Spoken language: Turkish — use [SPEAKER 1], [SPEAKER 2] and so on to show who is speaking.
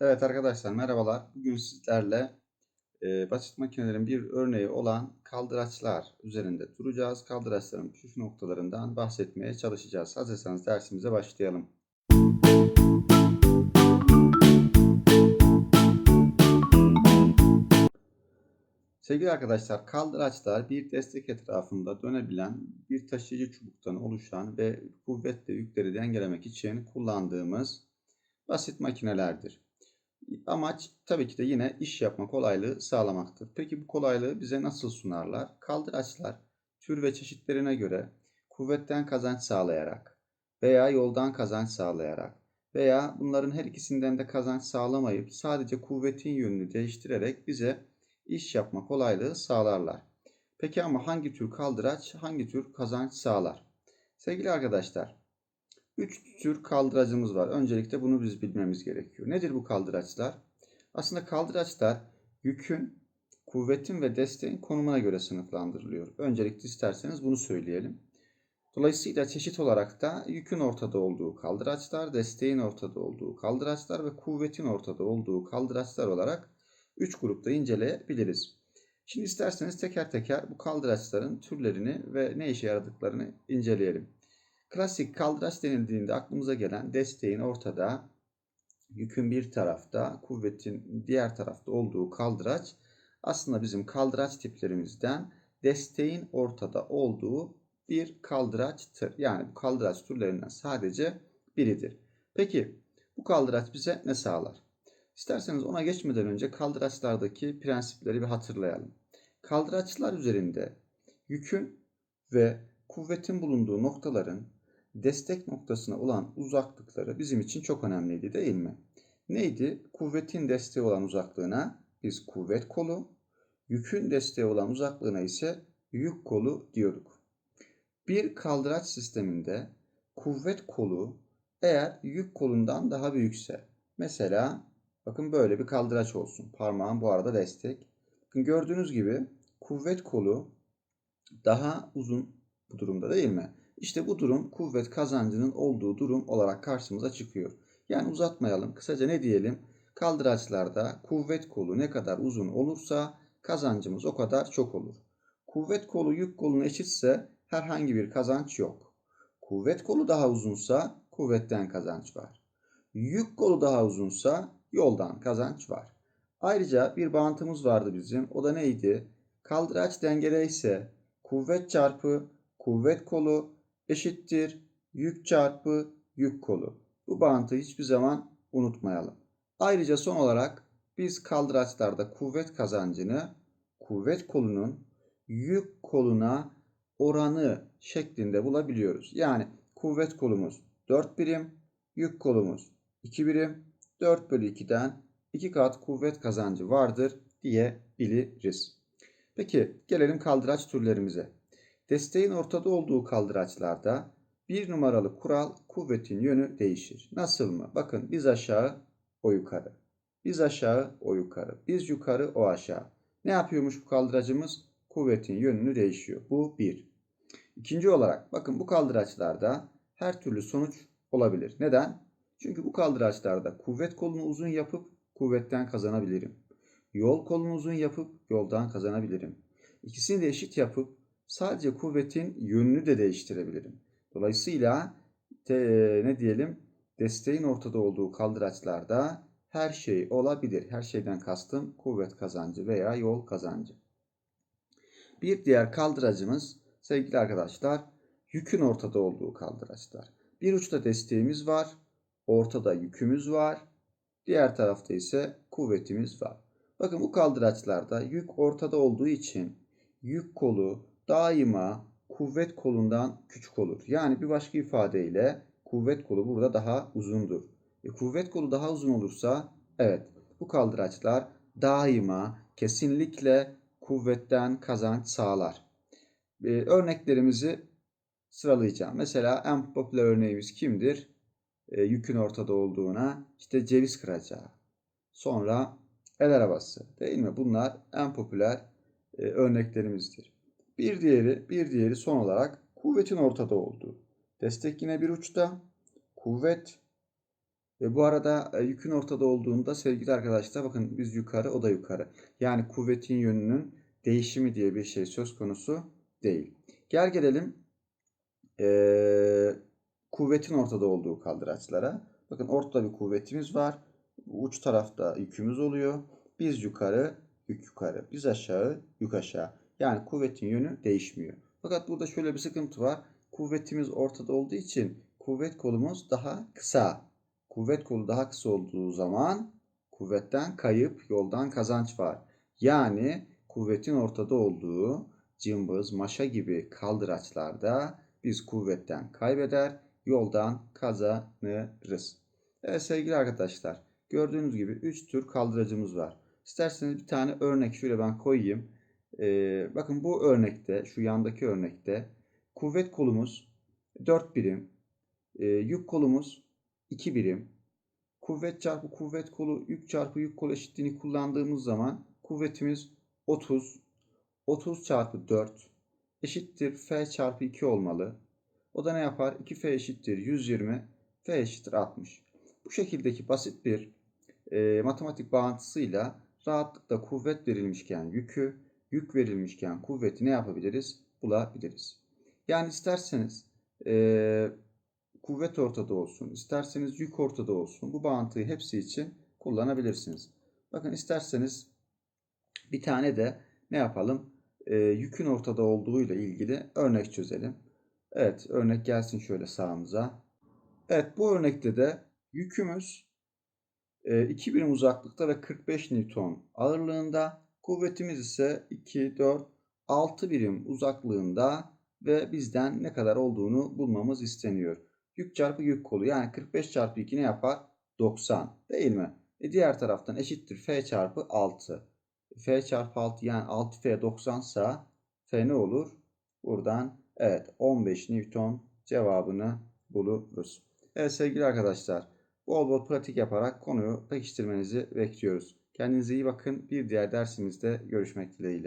[SPEAKER 1] Evet arkadaşlar merhabalar. Bugün sizlerle e, basit makinelerin bir örneği olan kaldıraçlar üzerinde duracağız. Kaldıraçların püf noktalarından bahsetmeye çalışacağız. Hazırsanız dersimize başlayalım. Sevgili arkadaşlar, kaldıraçlar bir destek etrafında dönebilen bir taşıyıcı çubuktan oluşan ve kuvvetle yükleri dengelemek için kullandığımız basit makinelerdir. Amaç tabii ki de yine iş yapma kolaylığı sağlamaktır. Peki bu kolaylığı bize nasıl sunarlar? Kaldıraçlar tür ve çeşitlerine göre kuvvetten kazanç sağlayarak veya yoldan kazanç sağlayarak veya bunların her ikisinden de kazanç sağlamayıp sadece kuvvetin yönünü değiştirerek bize iş yapma kolaylığı sağlarlar. Peki ama hangi tür kaldıraç hangi tür kazanç sağlar? Sevgili arkadaşlar, 3 tür kaldıracımız var. Öncelikle bunu biz bilmemiz gerekiyor. Nedir bu kaldıraçlar? Aslında kaldıraçlar yükün, kuvvetin ve desteğin konumuna göre sınıflandırılıyor. Öncelikle isterseniz bunu söyleyelim. Dolayısıyla çeşit olarak da yükün ortada olduğu kaldıraçlar, desteğin ortada olduğu kaldıraçlar ve kuvvetin ortada olduğu kaldıraçlar olarak 3 grupta inceleyebiliriz. Şimdi isterseniz teker teker bu kaldıraçların türlerini ve ne işe yaradıklarını inceleyelim. Klasik kaldıraç denildiğinde aklımıza gelen desteğin ortada, yükün bir tarafta, kuvvetin diğer tarafta olduğu kaldıraç aslında bizim kaldıraç tiplerimizden desteğin ortada olduğu bir kaldıraçtır. Yani bu kaldıraç türlerinden sadece biridir. Peki bu kaldıraç bize ne sağlar? İsterseniz ona geçmeden önce kaldıraçlardaki prensipleri bir hatırlayalım. Kaldıraçlar üzerinde yükün ve kuvvetin bulunduğu noktaların destek noktasına olan uzaklıkları bizim için çok önemliydi değil mi? Neydi? Kuvvetin desteği olan uzaklığına biz kuvvet kolu, yükün desteği olan uzaklığına ise yük kolu diyorduk. Bir kaldıraç sisteminde kuvvet kolu eğer yük kolundan daha büyükse, mesela bakın böyle bir kaldıraç olsun. Parmağım bu arada destek. Bakın gördüğünüz gibi kuvvet kolu daha uzun bu durumda değil mi? İşte bu durum kuvvet kazancının olduğu durum olarak karşımıza çıkıyor. Yani uzatmayalım. Kısaca ne diyelim? Kaldıraçlarda kuvvet kolu ne kadar uzun olursa kazancımız o kadar çok olur. Kuvvet kolu yük koluna eşitse herhangi bir kazanç yok. Kuvvet kolu daha uzunsa kuvvetten kazanç var. Yük kolu daha uzunsa yoldan kazanç var. Ayrıca bir bağıntımız vardı bizim. O da neydi? Kaldıraç dengede ise kuvvet çarpı kuvvet kolu eşittir yük çarpı yük kolu. Bu bağıntıyı hiçbir zaman unutmayalım. Ayrıca son olarak biz kaldıraçlarda kuvvet kazancını kuvvet kolunun yük koluna oranı şeklinde bulabiliyoruz. Yani kuvvet kolumuz 4 birim, yük kolumuz 2 birim, 4 bölü 2'den 2 kat kuvvet kazancı vardır diyebiliriz. Peki gelelim kaldıraç türlerimize. Desteğin ortada olduğu kaldıraçlarda bir numaralı kural kuvvetin yönü değişir. Nasıl mı? Bakın biz aşağı o yukarı. Biz aşağı o yukarı. Biz yukarı o aşağı. Ne yapıyormuş bu kaldıracımız? Kuvvetin yönünü değişiyor. Bu bir. İkinci olarak bakın bu kaldıraçlarda her türlü sonuç olabilir. Neden? Çünkü bu kaldıraçlarda kuvvet kolunu uzun yapıp kuvvetten kazanabilirim. Yol kolunu uzun yapıp yoldan kazanabilirim. İkisini de eşit yapıp sadece kuvvetin yönünü de değiştirebilirim. Dolayısıyla te, ne diyelim desteğin ortada olduğu kaldıraçlarda her şey olabilir. Her şeyden kastım kuvvet kazancı veya yol kazancı. Bir diğer kaldıracımız sevgili arkadaşlar yükün ortada olduğu kaldıraçlar. Bir uçta desteğimiz var, ortada yükümüz var, diğer tarafta ise kuvvetimiz var. Bakın bu kaldıraçlarda yük ortada olduğu için yük kolu daima kuvvet kolundan küçük olur. Yani bir başka ifadeyle kuvvet kolu burada daha uzundur. E, kuvvet kolu daha uzun olursa evet bu kaldıraçlar daima kesinlikle kuvvetten kazanç sağlar. E, örneklerimizi sıralayacağım. Mesela en popüler örneğimiz kimdir? E, yükün ortada olduğuna işte ceviz kıracağı. Sonra el arabası değil mi? Bunlar en popüler e, örneklerimizdir. Bir diğeri, bir diğeri son olarak kuvvetin ortada olduğu. Destek yine bir uçta. Kuvvet Ve bu arada e, yükün ortada olduğunda sevgili arkadaşlar bakın biz yukarı o da yukarı. Yani kuvvetin yönünün değişimi diye bir şey söz konusu değil. Gel gelelim e, kuvvetin ortada olduğu kaldıraçlara. Bakın ortada bir kuvvetimiz var. Uç tarafta yükümüz oluyor. Biz yukarı, yük yukarı. Biz aşağı, yük aşağı. Yani kuvvetin yönü değişmiyor. Fakat burada şöyle bir sıkıntı var. Kuvvetimiz ortada olduğu için kuvvet kolumuz daha kısa. Kuvvet kolu daha kısa olduğu zaman kuvvetten kayıp, yoldan kazanç var. Yani kuvvetin ortada olduğu cımbız, maşa gibi kaldıraçlarda biz kuvvetten kaybeder, yoldan kazanırız. Evet sevgili arkadaşlar, gördüğünüz gibi 3 tür kaldıracımız var. İsterseniz bir tane örnek şöyle ben koyayım. Ee, bakın bu örnekte, şu yandaki örnekte kuvvet kolumuz 4 birim, e, yük kolumuz 2 birim. Kuvvet çarpı kuvvet kolu, yük çarpı yük kolu eşitliğini kullandığımız zaman kuvvetimiz 30. 30 çarpı 4 eşittir F çarpı 2 olmalı. O da ne yapar? 2F eşittir 120, F eşittir 60. Bu şekildeki basit bir e, matematik bağıntısıyla rahatlıkla kuvvet verilmişken yükü, yük verilmişken kuvveti ne yapabiliriz? Bulabiliriz. Yani isterseniz e, kuvvet ortada olsun, isterseniz yük ortada olsun. Bu bağıntıyı hepsi için kullanabilirsiniz. Bakın isterseniz bir tane de ne yapalım? E, yükün ortada olduğu ile ilgili örnek çözelim. Evet, örnek gelsin şöyle sağımıza. Evet, bu örnekte de yükümüz 2 birim uzaklıkta ve 45 Newton ağırlığında. Kuvvetimiz ise 2, 4, 6 birim uzaklığında ve bizden ne kadar olduğunu bulmamız isteniyor. Yük çarpı yük kolu yani 45 çarpı 2 ne yapar? 90 değil mi? E diğer taraftan eşittir F çarpı 6. F çarpı 6 yani 6F 90 sa F ne olur? Buradan evet 15 Newton cevabını buluruz. Evet sevgili arkadaşlar bol bol pratik yaparak konuyu pekiştirmenizi bekliyoruz. Kendinize iyi bakın. Bir diğer dersimizde görüşmek dileğiyle.